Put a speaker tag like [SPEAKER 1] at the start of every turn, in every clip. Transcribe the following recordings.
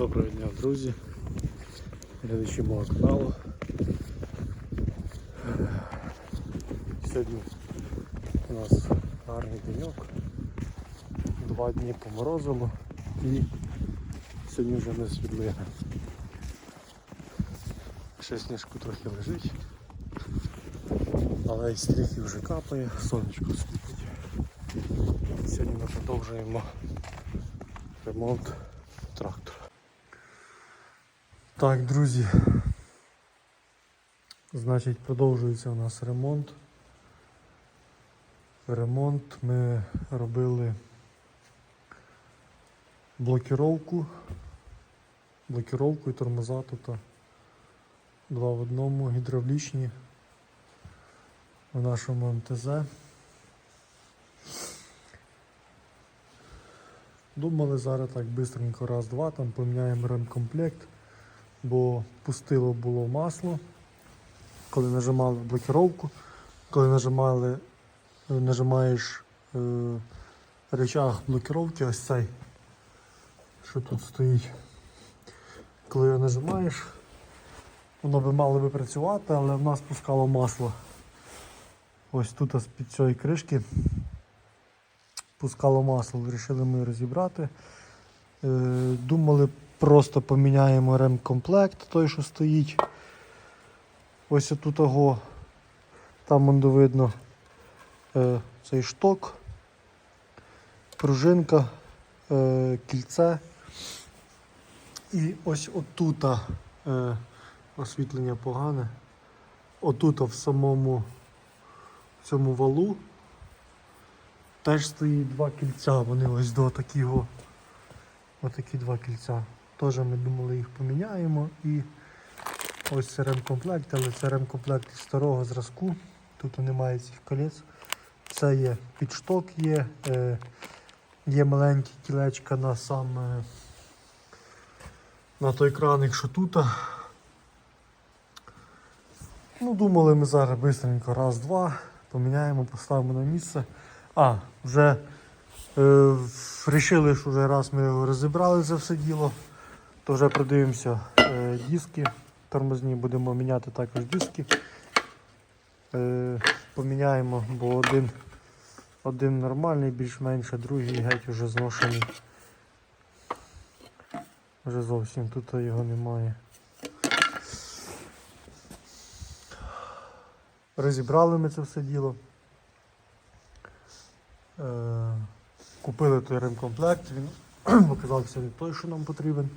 [SPEAKER 1] Доброго дня, друзі, глядачі мого каналу. Сьогодні у нас гарний деньок. Два дні поморозило і сьогодні вже не світлина. Ще сніжку трохи лежить, але і стріхи вже капає, сонечко світить. Сьогодні ми продовжуємо ремонт трактора. Так, друзі. Значить, продовжується у нас ремонт. Ремонт ми робили блокіровку. Блокіровку і тормоза тут. Два в одному гідравлічні в нашому МТЗ. Думали зараз так бистренько раз-два, там поміняємо ремкомплект, бо пустило було масло. Коли нажимали блокировку, коли нажимали, нажимаєш е, рычаг блокировки, ось цей, що тут стоїть. Коли його нажимаєш, воно би мало би працювати, але в нас пускало масло. Ось тут ось під цієї кришки пускало масло, вирішили ми розібрати. Е, Думали, просто поміняємо ремкомплект, той, що стоїть. Ось тут того, там воно видно е, цей шток, пружинка, е, кільце. І ось отута е, освітлення погане. Отут в самому цьому валу Теж стоїть два кільця, вони ось до такого. Отакі два кільця. Теж ми думали їх поміняємо і ось це ремкомплект, але це ремкомплект із старого зразку. Тут немає цих колець. Це є підшток, є, е, є маленькі кілечка на сам е, на той краник, що тут. Ну, думали ми зараз швидко раз-два, поміняємо, поставимо на місце. А, вже е, вирішили, що вже раз ми його розібрали це все діло, то вже продивимося е, диски тормозні, будемо міняти також диски. Е, поміняємо, бо один, один нормальний, більш-менш, а другий геть вже зношений. Вже зовсім тут його немає. Розібрали ми це все діло. Е, Купили той ремкомплект, він оказався не той, що нам потрібен.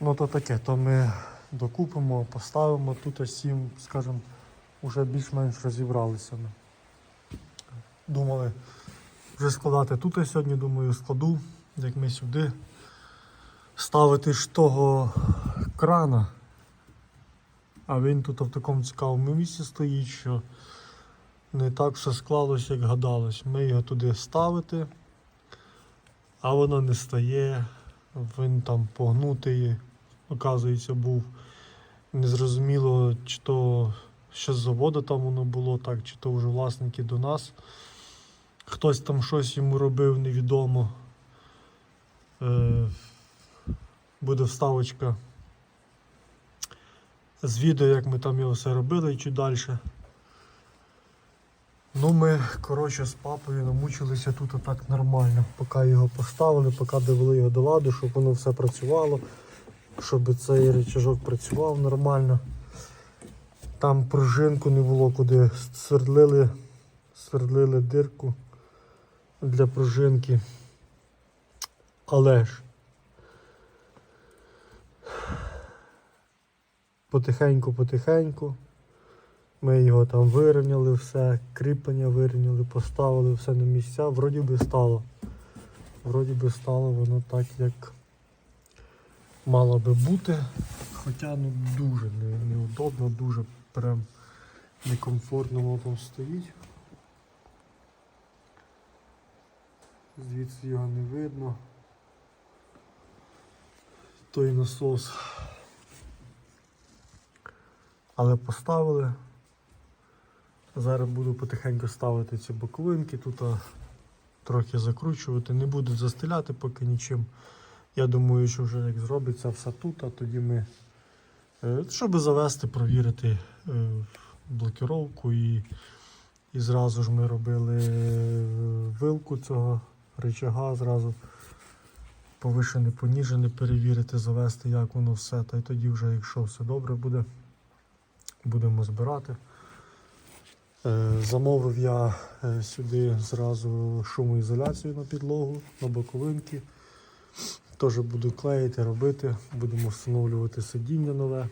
[SPEAKER 1] Ну то таке, то ми докупимо, поставимо тут ось сім, скажімо, вже більш-менш розібралися. ми. Думали вже складати тут сьогодні, думаю, складу, як ми сюди. Ставити ж того крана. А він тут в такому цікавому місці стоїть, що не так все склалось, як гадалось. Ми його туди ставити, а воно не стає. Він там погнутий, оказується, був. Незрозуміло, чи то ще з заводу там воно було так, чи то вже власники до нас. Хтось там щось йому робив, невідомо. Е, буде вставочка з відео, як ми там його все робили і чуть далі. Ну ми коротше з папою намучилися тут отак нормально, поки його поставили, поки довели його до ладу, щоб воно все працювало, щоб цей речажок працював нормально. Там пружинку не було куди, свердлили, свердлили дирку для пружинки. Але ж потихеньку-потихеньку. Ми його там вирівняли, все, кріплення вирівняли, поставили все на місця, вроді би стало. Вроді би стало воно так, як мало би бути. Хоча ну дуже не- неудобно, дуже прям некомфортно воно там стоїть. Звідси його не видно. Той насос. Але поставили. Зараз буду потихеньку ставити ці боковинки, тут трохи закручувати, не буду застеляти поки нічим. Я думаю, що вже як зробиться все тут, а тоді ми, е, щоб завести, провірити е, блокіровку і, і зразу ж ми робили е, вилку цього рычага, зразу повишене, поніжене, перевірити, завести, як воно все. Та й тоді вже, якщо все добре буде, будемо збирати. Е, Замовив я е, сюди зразу шумоізоляцію на підлогу, на боковинки. Теж буду клеїти, робити, будемо встановлювати сидіння нове.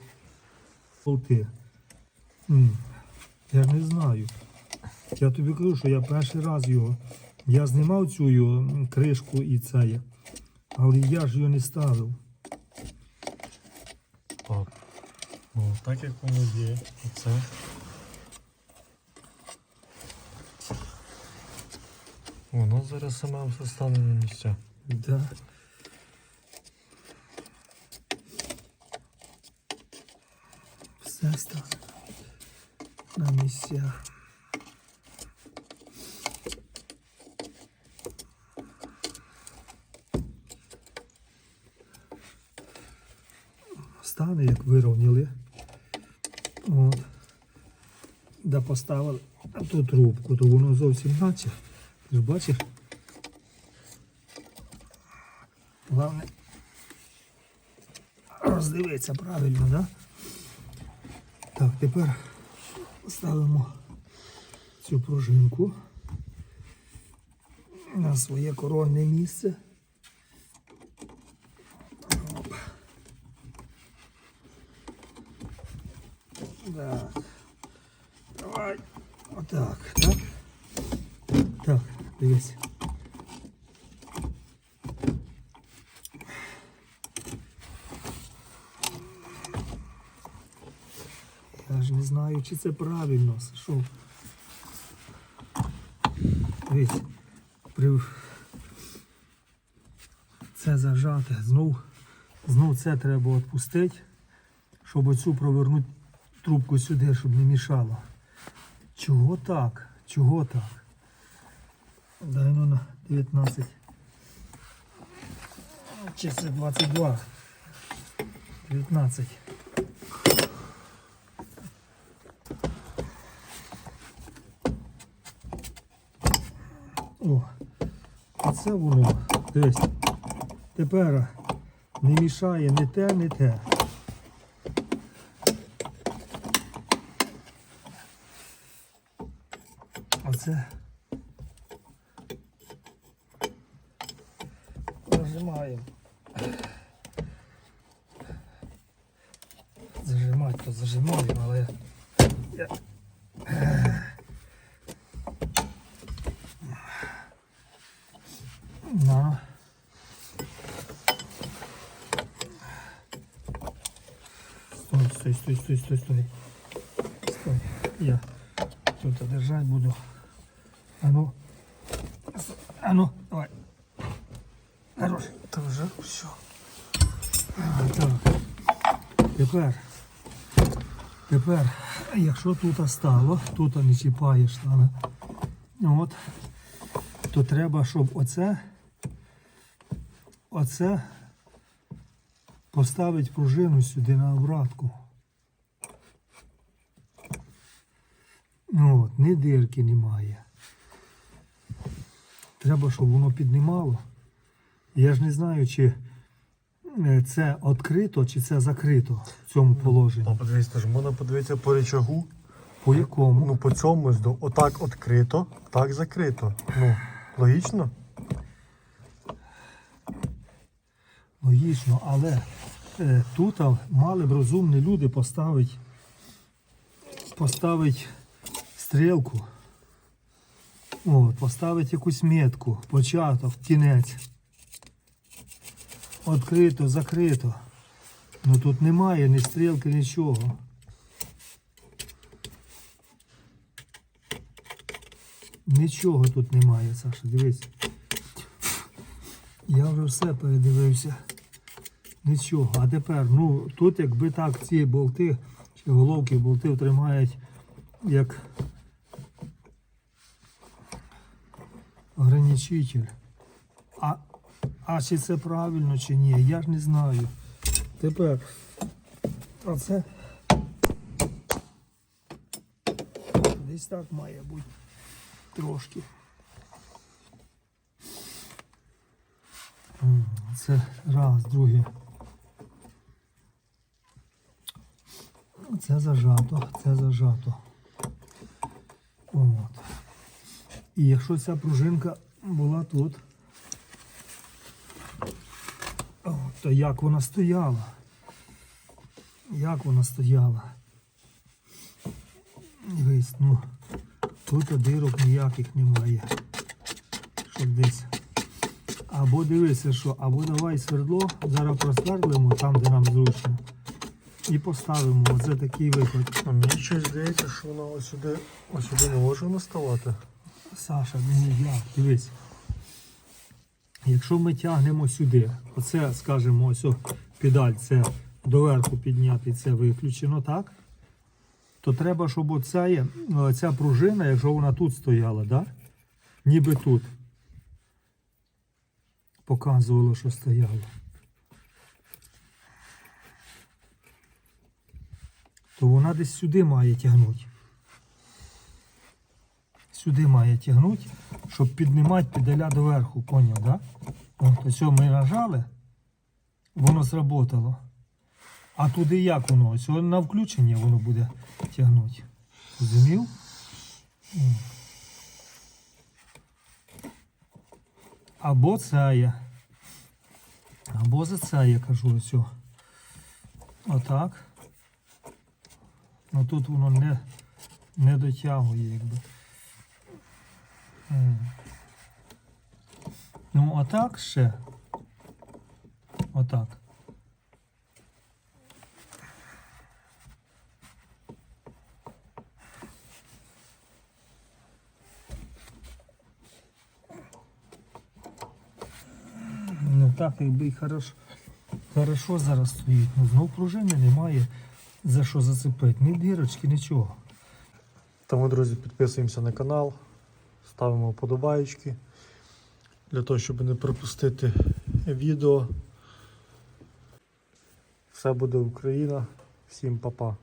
[SPEAKER 2] Болти. Я не знаю. Я тобі кажу, що я перший раз його. Я знімав цю кришку і це. Але я ж його не ставив.
[SPEAKER 1] Так. Ну, так як воно є, оце. Воно зараз саме все стане на місця.
[SPEAKER 2] Да. Все стане на місцях. Стане, як вирівняли. От. Да поставили ту трубку, то воно зовсім наче. Ти ж бачиш? Головне роздивитися правильно, да? Так, тепер ставимо цю пружинку на своє коронне місце. Оп. Так. Давай. Отак, так? Так, дивись. Я ж не знаю, чи це правильно. Що? Дивись, при... це зажати. Знов, знов це треба відпустити, щоб оцю провернути трубку сюди, щоб не мішало. Чого так? Чого так? Дай ну на 19. Чи це 22? 19. О, а це воно. Дивись. Тепер не мішає ні те, ні те. Оце. Зажимаємо. Зажимати то зажимаємо, але я На. Стой, стой, стой, стой, стой, стой. Я тут держать буду. А ну. А ну, давай. Хорош.
[SPEAKER 1] Та вже все.
[SPEAKER 2] Так. Тепер. Тепер, якщо тут стало, тут не чіпаєш. От, то треба, щоб оце, оце поставити пружину сюди на обратку. Ну От, ні дирки немає. Треба, щоб воно піднімало. Я ж не знаю, чи е, це відкрито, чи це закрито в цьому положенні.
[SPEAKER 1] Ну, подивіться, ж можна подивитися по речагу.
[SPEAKER 2] По якому?
[SPEAKER 1] Ну, по цьому отак відкрито, так закрито. Ну, логічно?
[SPEAKER 2] Логічно, але е, тут мали б розумні люди поставити поставить стрілку. От, поставити якусь метку, початок, кінець. Відкрито, закрито. Ну тут немає ні стрілки, нічого. Нічого тут немає, Саша, дивись. Я вже все передивився. Нічого. А тепер, ну, тут якби так ці болти, чи головки болтів тримають як ограничитель. А, А чи це правильно, чи ні, я ж не знаю. Тепер оце десь так має бути трошки. Це раз, друге. Це зажато, це зажато. От. І якщо ця пружинка була тут, то як вона стояла? Як вона стояла? Дивись, ну, тут дирок ніяких немає. Щоб десь. Або дивися, що, або давай свердло, зараз просвердлимо там, де нам зручно. І поставимо. Оце такий виход.
[SPEAKER 1] А мені щось здається, що вона ось сюди, ось сюди не може наставати.
[SPEAKER 2] Саша, не як, дивись. Якщо ми тягнемо сюди, оце, скажімо, ось педаль, це доверху підняти, це виключено, так? То треба, щоб оця, ця пружина, якщо вона тут стояла, да? ніби тут. Показувало, що стояло. То вона десь сюди має тягнути. Сюди має тягнути, щоб піднімати педаля доверху, поняв, да? От, ось ми нажали, воно сработало. А туди як воно? Ось на включення воно буде тягнути. Розумів? Або це є. Або за це я кажу ось. Отак. Ну тут воно не, не дотягує, якби. Ну, отак ще. Отак. Ну так, якби і хорошо, хорошо зараз стоїть. Ну знов пружини немає за що зацепити. Ні дірочки, нічого.
[SPEAKER 1] Тому, друзі, підписуємося на канал, ставимо вподобаєчки для того, щоб не пропустити відео. Все буде Україна. Всім па-па.